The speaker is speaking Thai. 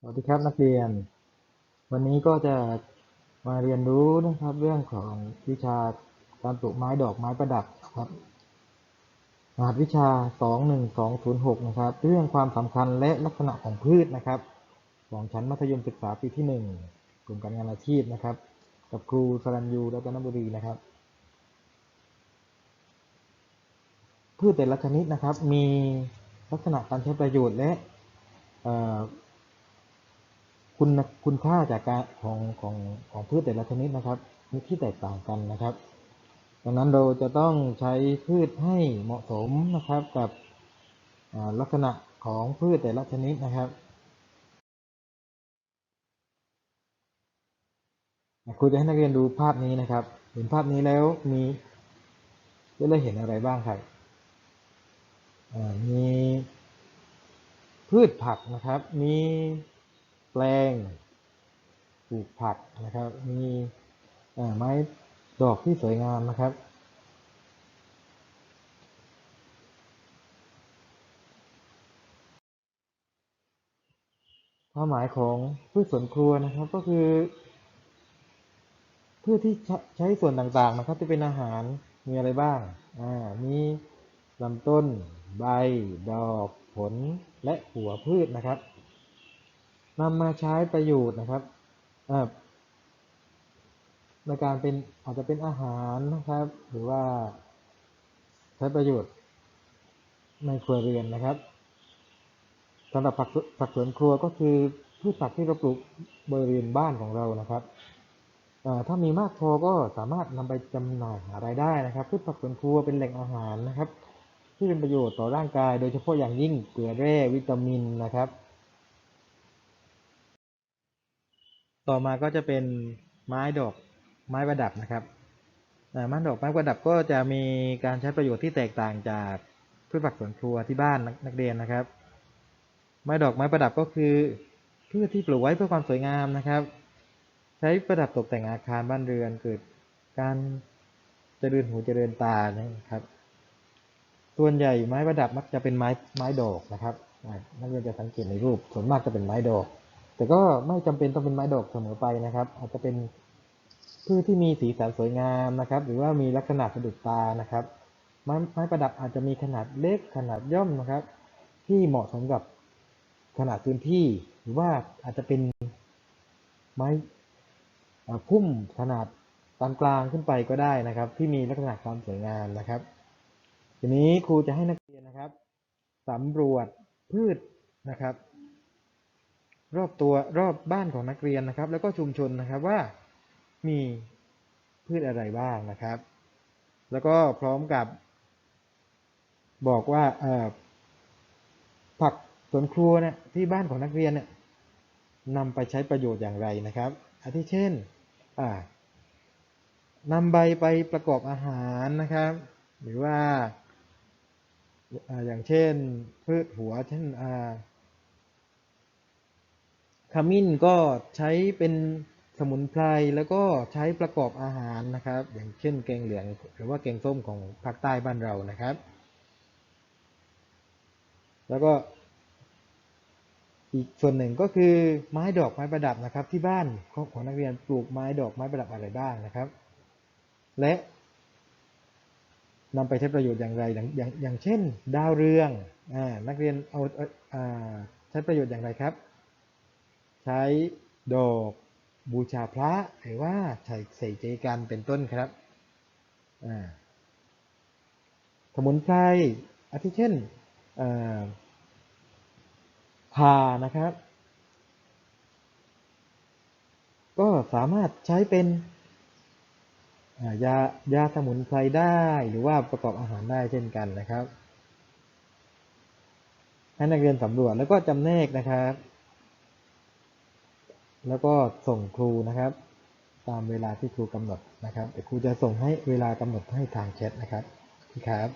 สวัสดีครับนักเรียน วันนี้ก็จะมาเรียนรู้นะครับเรื่องของวิชาการปลูกไม้ดอกไม้ประดับครับรหัสวิชา 21206 นะครับ เรื่องความสำคัญและลักษณะของพืชนะครับของชั้นมัธยมศึกษาปีที่ 1 กลุ่มการงานอาชีพนะครับ กับครูสรัญยูรัตนบุรีนะครับ พืชแต่ละชนิดนะครับ มีลักษณะการใช้ประโยชน์และเอ่อ คุณคุณค่าจากการของของของพืชแต่ละชนิดนะครับมีที่แตกต่างกันนะครับ ดังนั้นเราจะต้องใช้พืชให้เหมาะสมนะครับกับลักษณะของพืชแต่ละชนิดนะครับครูจะให้นักเรียนดูภาพนี้นะครับ เห็นภาพนี้แล้วมีจะได้เห็นอะไรบ้างครับมีพืชผักนะครับ มี แปลงปลูกผักนะครับ มีไม้ดอกที่สวยงามนะครับ ความหมายของพืชสวนครัวนะครับก็คือพืชที่ใช้ใช้ส่วนต่างๆนะครับที่เป็นอาหารมีอะไรบ้างอ่ามีลำต้น ใบ ดอก ผลและหัวพืชนะครับ นำมาใช้ประโยชน์นะครับในการเป็นอาจจะเป็นอาหารนะครับ หรือว่าใช้ประโยชน์ในครัวเรือนนะครับสำหรับผักสผักสวนครัวก็คือพืชผักที่เราปลูกบริเวณบ้านของเรานะครับถ้ามีมากพอก็สามารถนำไปจำหน่ายหารายได้นะครับพืชผักสวนครัวเป็นแหล่งอาหารนะครับ ที่เป็นประโยชน์ต่อร่างกาย โดยเฉพาะอย่างยิ่งเกลือแร่วิตามินนะครับ ต่อมาก็จะเป็นไม้ดอกไม้ประดับนะครับไม้ดอกไม้ประดับก็จะมีการใช้ประโยชน์ที่แตกต่างจากพืชผักสวนครัวที่บ้านนักเรียนนะครับ ไม้ดอกไม้ประดับก็คือพืชที่ปลูกไว้เพื่อความสวยงามนะครับ ใช้ประดับตกแต่งอาคารบ้านเรือนเกิดการเจริญหูเจริญตานะครับส่วนใหญ่ไม้ประดับมักจะเป็นไม้ไม้ดอกนะครับนักเรียนจะสังเกตในรูปส่วนมากจะเป็นไม้ดอก แต่ก็ไม่จำเป็นต้องเป็นไม้ดอกเสมอไปนะครับ อาจจะเป็นพืชที่มีสีสันสวยงามนะครับ หรือว่ามีลักษณะสะดุดตานะครับ ไม้ไม้ประดับอาจจะมีขนาดเล็กขนาดย่อมนะครับ ที่เหมาะสมกับขนาดพื้นที่ หรือว่าอาจจะเป็นไม้พุ่มขนาดปานกลางขึ้นไปก็ได้นะครับ ที่มีลักษณะความสวยงามนะครับ ทีนี้ครูจะให้นักเรียนนะครับสำรวจพืชนะครับ รอบตัวรอบบ้านของนักเรียนนะครับ แล้วก็ชุมชนนะครับว่ามีพืชอะไรบ้างนะครับ แล้วก็พร้อมกับ บอกว่าผักสวนครัวเนี่ยที่บ้านของนักเรียนเนี่ยนำไปใช้ประโยชน์อย่างไรนะครับอาทิเช่นอ่านำใบไปประกอบอาหารนะครับ หรือว่าออย่างเช่นพืชหัวเช่นอ ขมิ้นก็ใช้เป็นสมุนไพรแล้วก็ใช้ประกอบอาหารนะครับ อย่างเช่นแกงเหลืองหรือว่าแกงส้มของภาคใต้บ้านเรานะครับ แล้วก็อีกส่วนหนึ่งก็คือไม้ดอกไม้ประดับนะครับ ที่บ้านของของนักเรียนปลูกไม้ดอกไม้ประดับอะไรบ้างนะครับ และนำไปใช้ประโยชน์อย่างไรอย่างอย่างอย่างเช่น ดาวเรืองอนักเรียนเอาเอาอ่าใช้ประโยชน์อย่างไรครับ ใช้ดอกบูชาพระหรือว่าใส่ใส่ใจกันเป็นต้นครับสมุนไพรอาทิเช่นอ่าข่านะครับ ก็สามารถใช้เป็นยายาสมุนไพรได้หรือว่าประกอบอาหารได้เช่นกันนะครับให้นักเรียนสำรวจแล้วก็จำแนกนะครับ แล้วก็ส่งครูนะครับ ตามเวลาที่ครูกำหนดนะครับแต่ครูจะส่งให้เวลากำหนดให้ทางแชทนะครับครับ